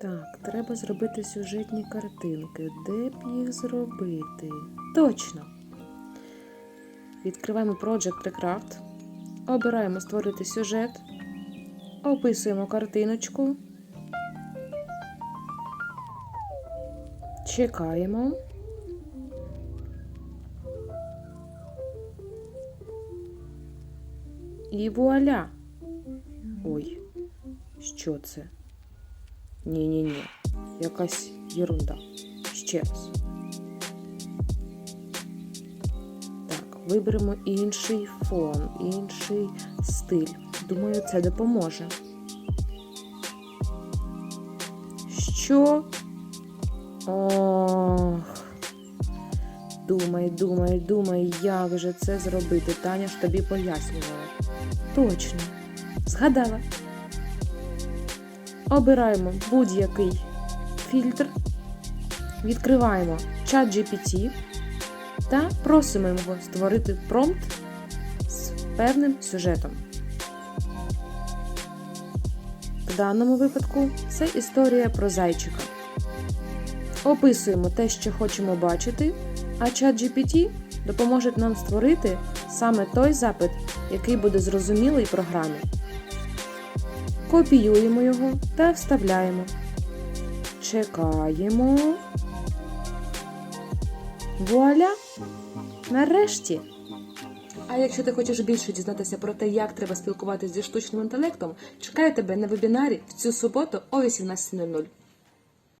Так, треба зробити сюжетні картинки. Де б їх зробити? Точно. Відкриваємо Project Recraft. Обираємо створити сюжет. Описуємо картиночку. Чекаємо. І вуаля! Ой, що це? Ні-ні-ні, якась єрунда. Ще раз. Так, виберемо інший фон, інший стиль. Думаю, це допоможе. Що? Ох. Думай, думай, думай, як же це зробити. Таня ж тобі пояснювала. Точно. Згадала. Обираємо будь-який фільтр, відкриваємо чат GPT та просимо його створити промпт з певним сюжетом. В даному випадку це історія про зайчика. Описуємо те, що хочемо бачити, а чат GPT допоможе нам створити саме той запит, який буде зрозумілий програмі. Копіюємо його та вставляємо. Чекаємо. Вуаля! Нарешті! А якщо ти хочеш більше дізнатися про те, як треба спілкуватися зі штучним інтелектом, чекаю тебе на вебінарі в цю суботу о 18.00.